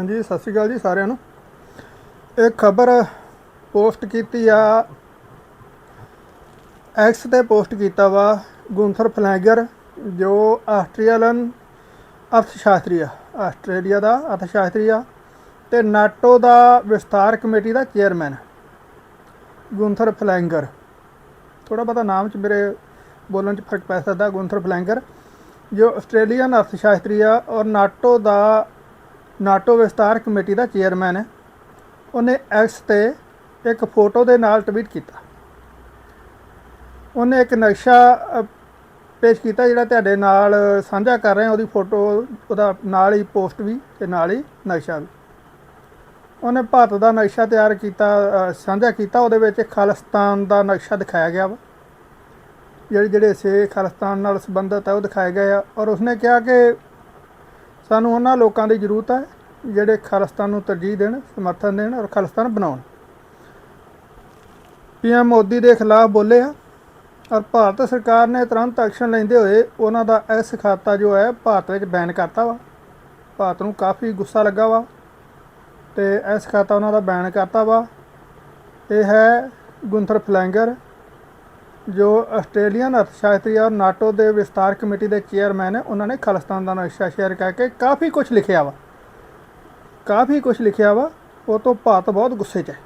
ਹਾਂਜੀ, ਸਤਿ ਸ਼੍ਰੀ ਅਕਾਲ ਜੀ ਸਾਰਿਆਂ ਨੂੰ। ਇਹ ਖਬਰ ਪੋਸਟ ਕੀਤੀ ਆ। ਐਕਸ ਤੇ ਪੋਸਟ ਕੀਤਾ ਵਾ ਗੁੰਥਰ ਫਲੈਗਰ, ਜੋ ਆਸਟ੍ਰੇਲੀਅਨ ਅਰਥਸ਼ਾਸਤਰੀ ਆ। ਆਸਟ੍ਰੇਲੀਆ ਦਾ ਅਰਥਸ਼ਾਸਤਰੀ ਆ ਤੇ ਨਾਟੋ ਦਾ ਵਿਸਤਾਰ ਕਮੇਟੀ ਦਾ ਚੇਅਰਮੈਨ ਗੁੰਥਰ ਫਲੈਂਗਰ। ਥੋੜਾ ਪਤਾ ਨਾਮ ਚ ਮੇਰੇ ਬੋਲਣ ਚ ਫ਼ਰਕ ਪੈ ਸਕਦਾ, ਗੁੰਥਰ ਫਲੈਂਗਰ, ਜੋ ਆਸਟ੍ਰੇਲੀਅਨ ਅਰਥਸ਼ਾਸਤਰੀ ਆ ਔਰ ਨਾਟੋ ਦਾ ਨਾਟੋ ਵਿਸਤਾਰ ਕਮੇਟੀ ਦਾ ਚੇਅਰਮੈਨ ਹੈ। ਉਹਨੇ ਐਕਸ ਤੇ ਇੱਕ ਫੋਟੋ ਦੇ ਨਾਲ ਟਵੀਟ ਕੀਤਾ। ਉਹਨੇ ਇੱਕ ਨਕਸ਼ਾ ਪੇਸ਼ ਕੀਤਾ ਜਿਹੜਾ ਤੁਹਾਡੇ ਨਾਲ ਸਾਂਝਾ ਕਰ ਰਹੇ। ਹਾਂ ਉਹਦੀ ਫੋਟੋ, ਉਹਦਾ ਨਾਲ ਹੀ ਪੋਸਟ ਵੀ ਤੇ ਨਾਲ ਹੀ ਨਕਸ਼ਾ ਵੀ। ਉਹਨੇ ਭਾਰਤ ਦਾ ਨਕਸ਼ਾ ਤਿਆਰ ਕੀਤਾ ਸਾਂਝਾ ਕੀਤਾ। ਉਹਦੇ ਵਿੱਚ ਖਾਲਿਸਤਾਨ ਦਾ ਨਕਸ਼ਾ ਦਿਖਾਇਆ ਗਿਆ ਵਾ। ਜਿਹੜੇ ਜਿਹੜੇ ਸੇ ਖਾਲਿਸਤਾਨ ਨਾਲ ਸੰਬੰਧਿਤ ਹੈ ਉਹ ਦਿਖਾਏ ਗਏ ਆ। ਔਰ ਉਸਨੇ ਕਿਹਾ ਕਿ ਸਾਨੂੰ ਉਹਨਾਂ ਲੋਕਾਂ ਦੀ ਜ਼ਰੂਰਤ ਹੈ, ਜਿਹੜੇ ਖਾਲਿਸਤਾਨ ਨੂੰ ਤਰਜੀਹ ਦੇਣ, ਸਮਰਥਨ ਦੇਣ ਔਰ ਖਾਲਿਸਤਾਨ ਬਣਾਉਣ। ਪੀਐਮ ਮੋਦੀ ਦੇ ਖਿਲਾਫ ਬੋਲੇ ਆ ਔਰ ਭਾਰਤ ਸਰਕਾਰ ਨੇ ਤੁਰੰਤ ਐਕਸ਼ਨ ਲੈਂਦੇ ਹੋਏ ਉਹਨਾਂ ਦਾ ਇਸ ਖਾਤਾ ਜੋ ਹੈ, ਭਾਰਤ ਵਿੱਚ ਬੈਨ ਕਰਤਾ ਵਾ। ਭਾਰਤ ਨੂੰ ਕਾਫੀ ਗੁੱਸਾ ਲੱਗਾ ਵਾ ਤੇ ਇਸ ਖਾਤਾ ਉਹਨਾਂ ਦਾ ਬੈਨ ਕਰਤਾ ਵਾ। ਇਹ ਹੈ ਗੁੰਥਰ ਫਲੈਂਗਰ ਜੋ ਆਸਟ੍ਰੇਲੀਅਨ ਅਰਥਸ਼ਾਸਤਰੀ ਔਰ ਨਾਟੋ ਦੇ ਵਿਸਤਾਰ ਕਮੇਟੀ ਦੇ ਚੇਅਰਮੈਨ ਨੇ, ਉਹਨਾਂ ਨੇ ਖਾਲਿਸਤਾਨ ਦਾ ਨਕਸ਼ਾ ਸ਼ੇਅਰ ਕਰਕੇ ਕਾਫੀ ਕੁਝ ਲਿਖਿਆ ਵਾ। ਕਾਫੀ ਕੁਝ ਲਿਖਿਆ ਵਾ, ਉਹ ਤੋਂ ਭਾਰਤ ਬਹੁਤ ਗੁੱਸੇ 'ਚ ਹੈ।